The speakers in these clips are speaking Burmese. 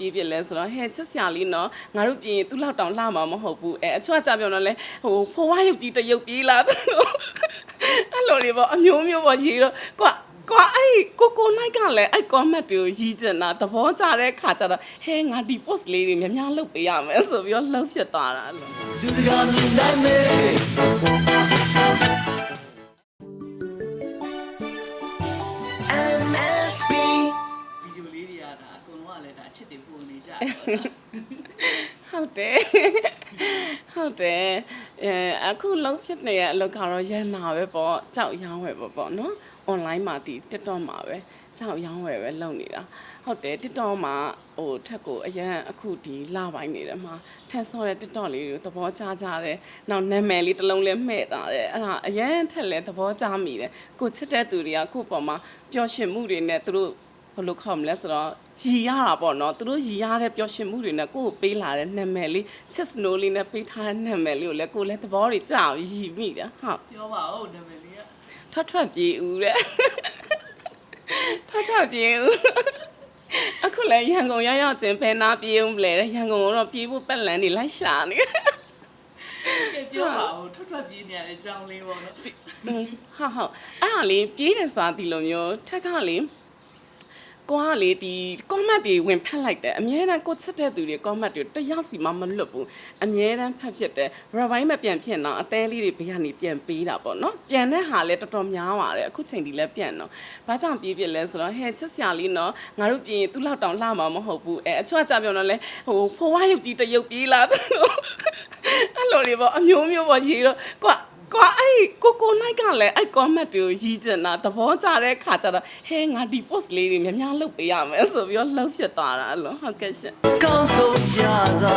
ပြေးပြစ်လဲဆိုတော့ဟဲ့ချစ်စရာလေးနော်ငါတို့ပြင်ရင်သူ့လောက်တောင်လှမှာမဟုတ်ဘူးအဲအချွတ်ကြပြောတော့လဲဟိုဖိုးဝါရုပ်ကြီးတစ်ရုပ်ပြေးလာတယ်အဲ့လိုတွေပေါ့အမျိုးမျိုးပေါ့ရေးတော့ကွာကွာအဲ့ကိုကိုနိုင်ကလည်းအဲ့ comment တွေကိုရီးကျင်တာသဘောကျတဲ့ခါကျတော့ဟဲငါဒီ post လေးတွေများများလုပ်ပေးရမယ်ဆိုပြီးတော့လှုပ်ဖြစ်သွားတာအဲ့လိုလူတကာမြင်နိုင်မေ MSB တ်တယ်အဲအခုလုံးဖြစ်နေတဲ့အလုပ်ကတော့ရန်နာပဲပေါ့ကြောက်ရောင်းဝယ်ပေါ့ပေါ့နော် online မှာဒီ TikTok မှာပဲကြောက်ရောင်းဝယ်ပဲလုပ်နေတာဟုတ်တယ် TikTok မှာဟိုထက်ကိုအရန်အခုဒီလပိုင်းနေတယ်မှာထက်ဆော့တဲ့ TikTok လေးကိုသဘောကျကြတယ်နောက်နာမည်လေးတစ်လုံးလေးမှဲ့တာတယ်အဲ့ဒါအရန်ထက်လဲသဘောကျမိတယ်ကိုချစ်တဲ့သူတွေကကိုယ့်ပေါ်မှာပျော်ရွှင်မှုတွေနဲ့သူတို့ ဘယ်လိုခေါ်မလဲဆိုတော့ရီရတာပေါ့နော်သူတို့ရီရတဲ့ပျော်ရွှင်မှုတွေနဲ့ကိုယ့်ကိုပေးလာတဲ့နာမည်လေးချစ်စနိုးလေးနဲ့ပေးထားတဲ့နာမည်လေးကိုလည်းကိုယ်လည်းသဘောတွေကြအောင်ရီမိတာဟုတ်ပြောပါဦးနာမည်လေးကထွက်ထွက်ပြေးဦးတဲ့ထွက်ထွက်ပြေးဦးအခုလည်းရန်ကုန်ရောက်ရောက်ချင်းဖဲနာပြေးဦးမလဲရန်ကုန်ကတော့ပြေးဖို့ပတ်လန်းနေလိုက်ရှာနေကဲပြောပါဦးထွက်ထွက်ပြေးနေရတဲ့အကြောင်းလေးပေါ့နော်อืมဟာဟာအဲ့ဒါလေးပြေးတယ်ဆိုတာဒီလိုမျိုးထက်ကလေ ကိုကလေဒီ comment တွေဝင်ဖတ်လိုက်တယ်အများအားကိုချစ်တဲ့သူတွေ comment တွေတယောက်စီမှမလွတ်ဘူးအများအားဖတ်ဖြစ်တယ် revise မပြန်ဖြစ်တော့အသေးလေးတွေဘေးကနေပြန်ပေးတာပေါ့နော်ပြန်တဲ့ဟာလည်းတော်တော်များပါတယ်အခုချိန်ဒီလည်းပြန်တော့ဘာကြောင့်ပြေးပြစ်လဲဆိုတော့ဟဲ့ချစ်စရာလေးနော်ငါတို့ပြင်ရင်သူ့လောက်တောင်လှမှာမဟုတ်ဘူးအဲအချွတ်ကြပြောတော့လဲဟိုဖိုးဝါရုပ်ကြီးတစ်ရုပ်ပြေးလာတယ်အဲ့လိုတွေပေါ့အမျိုးမျိုးပေါ့ရေးတော့ကွာကွာအဲ့ကိုကို နိုင်ကလည်းအဲ့ comment တွေကိုရီးကျင်တာသဘောကျတဲ့ခါကျတော့ဟဲငါဒီ post လေးတွေများများလုပ်ပေးရမယ်ဆိုပြီးတော့လှုပ်ဖြစ်သွားတာအဲ့လိုဟုတ်ကဲ့ရှင်ကောင်းဆုံးရတာ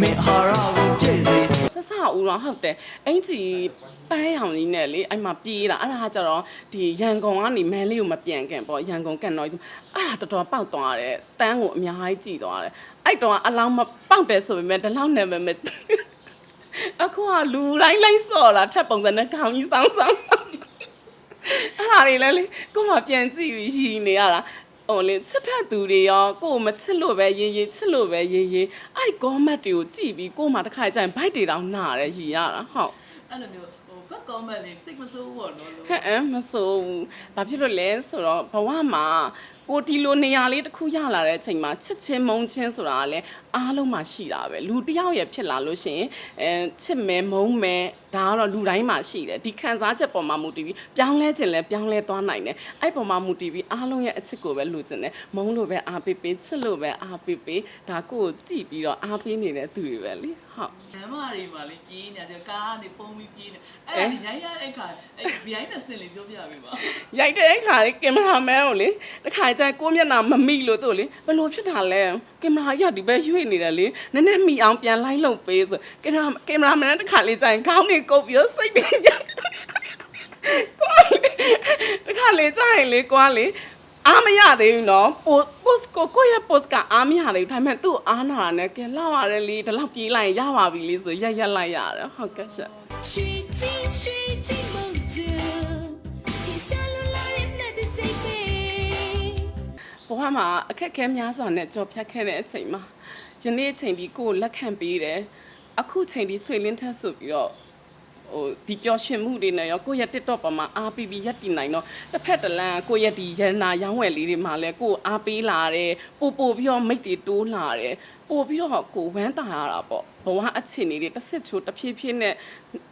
မင်းဟာရာကိုပြည့်စေဆက်ဆဦးတော့ဟုတ်တယ်အင်ကြီးပန်းရောင်လေးနဲ့လေအဲ့မှာပြေးတာအဲ့ဒါကကျတော့ဒီရန်ကုန်ကနေမန်လေးကိုမပြန်ခင်ပေါ့ရန်ကုန်ကန်တော့အဲ့ဒါတော်တော်ပေါက်သွားတယ်တန်းကိုအများကြီးကြည်သွားတယ်အဲ့တော့အလောင်းမပေါက်တယ်ဆိုပေမဲ့ဒီလောက်နဲ့ပဲမ အခုကလူတိုင်းလိုက်စော်တာထပ်ပုံစံနဲ့ခေါင်းကြီးစောင်းစောင်းစောင်းအဲ့ဒါတွေလည်းလေကို့မှာပြန်ကြည့်ပြီးရှိနေရတာဟိုလေချစ်ထက်သူတွေရောကို့ကိုမချစ်လို့ပဲရေးရေးချစ်လို့ပဲရေးရေးအဲ့ကောမတ်တွေကိုကြည့်ပြီးကို့မှာတစ်ခါကျရင်ဘိုက်တွေတောင်နာတယ်ရည်ရတာဟုတ်အဲ့လိုမျိုးဟိုဘက်ကောမန့်လေးစိတ်မဆိုးဘူးပေါ့နော်လို့ဟဲ့အမ်မဆိုးဘူးဘာဖြစ်လို့လဲဆိုတော့ဘဝမှာ ကိုဒီလိုနေရာလေးတစ်ခုရလာတဲ့အချိန်မှာချစ်ချင်းမုန်းချင်းဆိုတာကလည်းအားလုံးမှာရှိတာပဲလူတစ်ယောက်ရဲ့ဖြစ်လာလို့ရှိရင်အဲချစ်မယ်မုန်းမယ်ဒါကတော့လူတိုင်းမှာရှိတယ်ဒီခံစားချက်ပေါ်မှာမူတည်ပြီးပြောင်းလဲခြင်းလဲပြောင်းလဲသွားနိုင်တယ်အဲ့ပေါ်မှာမူတည်ပြီးအားလုံးရဲ့အချစ်ကိုပဲလူချင်တယ်မုန်းလို့ပဲအားပေးပေးချစ်လို့ပဲအားပေးပေးဒါကိုကိုကြည့်ပြီးတော့အားပေးနေတဲ့သူတွေပဲလေဟုတ်လမ်းမတွေမှာလေးပြေးနေတယ်ကားကနေပုံပြီးပြေးနေအဲ့ဒါရိုင်းရတဲ့ခါအဲ့ behind the scene လေးပြောပြပေးပါရိုက်တဲ့အခါလေကင်မရာမန်ကိုလေတခါကျရင်ကိုယ့်မျက်နှာမမိလို့သူ့လေဘယ်လိုဖြစ်တာလဲကင်မရာကြီးကဒီဘက်ရွေ့နေတယ်လေနည်းနည်းမိအောင်ပြန်လိုက်လုပ်ပေးဆိုကင်မရာကင်မရာမန်ကတခါလေကျရင်ခေါင်းတွေတွေကုတ်ပြီးတော့စိတ်တွေညက်ကွာတခါလေကြားရင်လေကွာလေအားမရသေးဘူးနော် post ကိုကိုရဲ့ post ကအားမရသေးဘူးဒါပေမဲ့သူ့အားနာတာနဲ့ကဲလောက်ရတယ်လေဒီလောက်ပြေးလိုက်ရင်ရပါပြီလေဆိုရက်ရက်လိုက်ရတယ်ဟုတ်ကဲ့ရှင့်ဘဝမှာအခက်အခဲများစွာနဲ့ကြော်ဖြတ်ခဲ့တဲ့အချိန်မှာယနေ့အချိန်ဒီကိုလက်ခံပေးတယ်အခုချိန်ဒီဆွေလင်းထက်ဆိုပြီးတော့ ဟိုဒီပျော်ရွှင်မှုတွေနဲ့ရောကိုယ့်ရဲ့ TikTok ပေါ်မှာအားပေးပြီးရက်တည်နိုင်တော့တစ်ဖက်တစ်လမ်းကိုယ့်ရဲ့ဒီရတနာရောင်းဝယ်လေးတွေမှာလဲကိုယ်အားပေးလာတယ်ပို့ပို့ပြီးတော့မိတ်တွေတိုးလာတယ်ပို့ပြီးတော့ကိုယ်ဝမ်းတာရတာပေါ့ဘဝအခြေအနေတွေတစ်စစ်ချိုးတစ်ဖြည်းဖြည်းနဲ့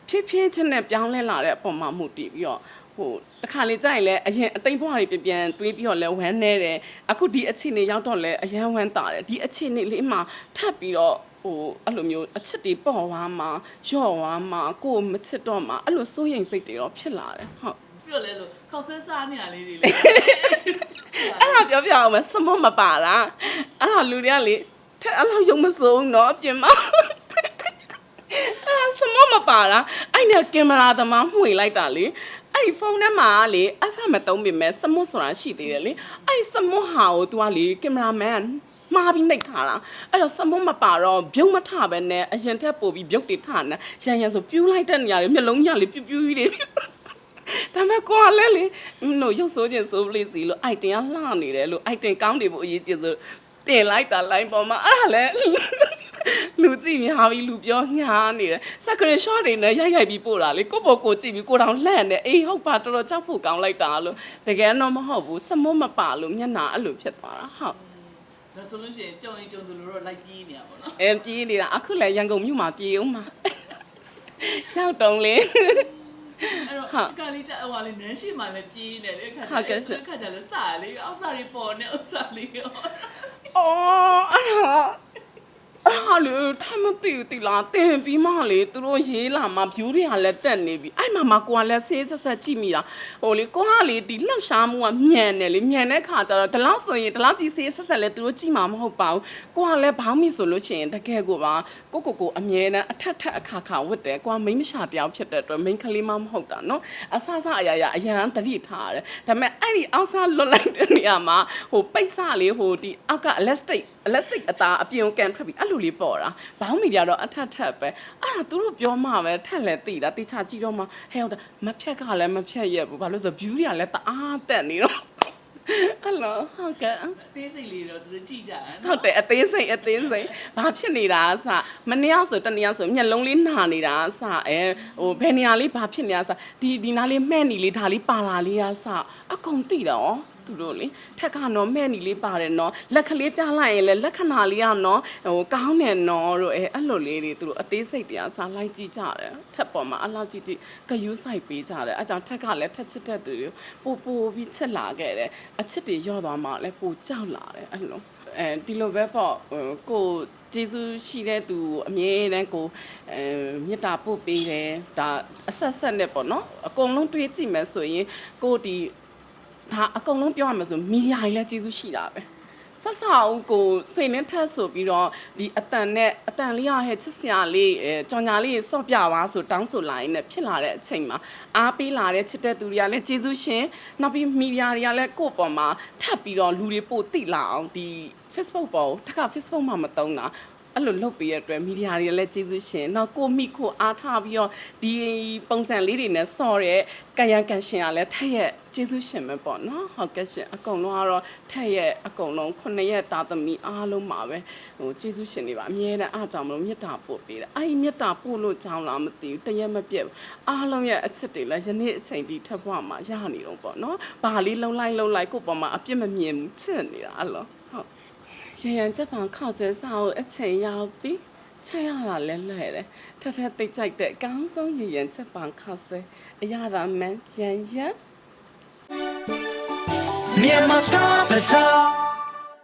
ဖြည်းဖြည်းချင်းနဲ့ပြောင်းလဲလာတဲ့အပေါ်မှာမှုတည်ပြီးတော့ ဟိုတစ်ခါလေကြာရင်လည်းအရင်အသိဘွားတွေပြန်ပြန်တွေးပြီးတော့လဲဝမ်းနေတယ်အခုဒီအခြေအနေရောက်တော့လဲအရင်ဝမ်းတာတယ်ဒီအခြေအနေလေးမှာထပ်ပြီးတော့ဟိုအဲ့လိုမျိုးအချစ်တွေပေါ့ဝါမှာရော့ဝါမှာကိုယ်မချစ်တော့မှာအဲ့လိုစိုးရိမ်စိတ်တွေတော့ဖြစ်လာတယ်ဟုတ်ပြီးတော့လဲဆိုခေါက်ဆဲစားနေရလေးတွေလေအဲ့ဒါပြောပြအောင်မယ်စမမပါလားအဲ့ဒါလူတွေကလေထက်အဲ့လိုရုံမစုံတော့ပြင်မအဲ့ဒါစမမပါလားအဲ့နဲ့ကင်မရာသမားမှုန်လိုက်တာလေ အဲ့ဒီဖုန်းထဲမှာလေ FM မသုံးပေမဲ့စမွတ်ဆိုတာရှိသေးတယ်လေအဲ့ဒီစမွတ်ဟာကို तू ကလေကင်မရာမန်မှားပြီးနှိပ်ထားတာအဲ့တော့စမုတ်မပါတော့ပြုံးမထပဲနဲ့အရင်ထက်ပို့ပြီးပြုတ်တွေထနေရန်ရန်ဆိုပြူးလိုက်တဲ့နေရာတွေမျက်လုံးညလေးပြူးပြူးကြီးတွေဒါပေမဲ့ကိုကလည်းလေမင်းတို့ရုပ်ဆိုးခြင်းဆိုပလေးစီလို့ item ကလှနေတယ်လို့ item ကောင်းတယ်ဖို့အရေးကြီးဆို တတင်လိုက်တာ line ပေါ်မှာအဲ့ဒါလည်းလူကြည့်များပြီလူပြောညားနေတယ်စကရင် shot တွေနဲ့ရိုက်ရိုက်ပြီးပို့တာလေကိုပေါ်ကိုကြည့်ပြီးကိုတောင်လှန့်နေအေးဟုတ်ပါတော်တော်ကြောက်ဖို့ကောင်းလိုက်တာလို့တကယ်တော့မဟုတ်ဘူးစမုတ်မပါလို့မျက်နှာအဲ့လိုဖြစ်သွားတာဟုတ်ဒါဆိုလို့ရှိရင်ကြုံရင်ကြုံသူတို့တော့လိုက်ပြေးနေရပါတော့အဲပြေးနေတာအခုလည်းရန်ကုန်မြို့မှာပြေးအောင်မှာရောက်တုံးလေအဲ့တော့ဟုတ်ကလေးကြအဝါလေးနန်းရှိမှလည်းပြေးနေတယ်ခါဟုတ်ကဲ့ရှင်ခါကြလဲစားလေးအောက်စားလေးပေါ်နေအောက်စားလေးရော အော် အဲ့ဒါအဲ့ဟာလေထိုင်မသိဘူးတိလားတင်ပြီးမှလေသူတို့ရေးလာမှ view တွေကလည်းတက်နေပြီအဲ့မှာမှကိုကလည်းဆေးဆက်ဆက်ကြည့်မိတာဟိုလေကိုကလေဒီလှောက်ရှားမှုကမြန်တယ်လေမြန်တဲ့ခါကျတော့ဒီလောက်ဆိုရင်ဒီလောက်ကြီးဆေးဆက်ဆက်လဲသူတို့ကြည့်မှာမဟုတ်ပါဘူးကိုကလည်းဘောင်းမိဆိုလို့ရှိရင်တကယ်ကိုပါကိုကိုကိုအမြဲတမ်းအထက်ထက်အခါခါဝတ်တယ်ကိုကမိန်းမရှာတယောက်ဖြစ်တဲ့အတွက်မိန်းကလေးမမဟုတ်တာနော်အဆအဆအရာရာအရန်တတိထားရတယ်ဒါပေမဲ့အဲ့ဒီအောက်စားလွတ်လိုက်တဲ့နေရာမှာဟိုပိတ်စလေးဟိုဒီအောက်က elastic elastic အသားအပြင်ကိုကန်ထွက်ပြီးအဲ့လိုလေးပေါ်တာဘောင်းမီကြတော့အထက်ထက်ပဲအဲ့ဒါသူတို့ပြောမှပဲထက်လဲသိတာတေချာကြည့်တော့မှဟဲ့ဟုတ်တယ်မဖြက်ကလည်းမဖြက်ရက်ဘူးဘာလို့လဲဆို view တွေကလည်းတအားတက်နေတော့အဲ့လိုဟုတ်ကဲ့သေးစိတ်လေးတော့သူတို့ကြည့်ကြတယ်ဟုနော်တ်တယ်အသေးစိတ်အသေးစိတ်ဘာဖြစ်နေတာအစမနေ့ကဆိုတနေ့ကဆိုမျက်လုံးလေးနာနေတာအစအဲဟိုဘယ်နေရာလေးဘာဖြစ်နေတာအစဒီဒီနားလေးမှဲ့နေလေးဒါလေးပါလာလေးအစအကုန်သိတော့ သူတို့လေထက်ကတော့မဲ့နီလေးပါတယ်နော်လက်ကလေးပြလိုက်ရင်လည်းလက္ခဏာလေးကနော်ဟိုကောင်းတယ်နော်တို့အဲအဲ့လိုလေးတွေသူတို့အသေးစိတ်တရားစားလိုက်ကြည့်ကြတယ်ထက်ပေါ်မှာအလောက်ကြည့်ကြည့်ဂယူးဆိုင်ပေးကြတယ်အဲကြောင့်ထက်ကလည်းထက်ချစ်တဲ့သူတွေပို့ပို့ပြီးချစ်လာခဲ့တယ်အချစ်တွေရော့သွားမှလည်းပိုကြောက်လာတယ်အဲ့လိုအဲဒီလိုပဲပေါ့ဟိုကိုကျေးဇူးရှိတဲ့သူကိုအမြဲတမ်းကိုအဲမေတ္တာပို့ပေးတယ်ဒါအဆက်ဆက်နဲ့ပေါ့နော်အကုန်လုံးတွေးကြည့်မယ်ဆိုရင်ကိုဒီ ဒါအကုန်လုံးပြောရမယ်ဆိုမီဒီယာကြီးလည်းကျေးဇူးရှိတာပဲဆက်ဆအောင်ကိုဆွေနှင်းထက်ဆိုပြီးတော့ဒီအတန်နဲ့အတန်လေးရဟဲ့ချစ်စရာလေးအဲကြောင်ညာလေးစော့ပြပါဆိုတောင်းဆိုလာရင်လည်းဖြစ်လာတဲ့အချိန်မှာအားပေးလာတဲ့ချစ်တဲ့သူတွေကလည်းကျေးဇူးရှင်နောက်ပြီးမီဒီယာတွေကလည်းကိုယ့်ပေါ်မှာထပ်ပြီးတော့လူတွေပို့တိလာအောင်ဒီ Facebook ပေါ်တခါ Facebook မှာမတုံးတာ အဲ့လိုလုပ်ပေးရတဲ့အတွက်မီဒီယာတွေလည်းကျေးဇူးရှင်နောက်ကိုမိကိုအားထားပြီးတော့ဒီပုံစံလေးတွေနဲ့စော့တဲ့ကံရကံရှင်ကလည်းထက်ရဲ့ကျေးဇူးရှင်ပဲပေါ့နော်ဟုတ်ကဲ့ရှင်အကုန်လုံးကတော့ထက်ရဲ့အကုန်လုံးခုနှစ်ရက်သားသမီးအားလုံးမှာပဲဟိုကျေးဇူးရှင်တွေပါအမြဲတမ်းအားကြောင့်မလို့မေတ္တာပို့ပေးတယ်အဲ့ဒီမေတ္တာပို့လို့ကြောင်းလားမသိဘူးတရက်မပြတ်ဘူးအားလုံးရဲ့အချစ်တွေလည်းယနေ့အချိန်ဒီထပ်ဘဝမှာရနေတော့ပေါ့နော်ဘာလေးလုံးလိုက်လုံးလိုက်ကိုယ့်ပေါ်မှာအပြစ်မမြင်ဘူးချစ်နေတာအဲ့လိုဟုတ် ရရန်ချက်ပံခောက်ဆဲစာကိုအချိန်ရောက်ပြီချက်ရတာလဲလွယ်တယ်ထက်ထက်သိပ်ကြိုက်တဲ့အကောင်းဆုံးရရန်ချက်ပံခောက်ဆဲအရသာမှန်ရန်ရန် Myanmar Star Bazaar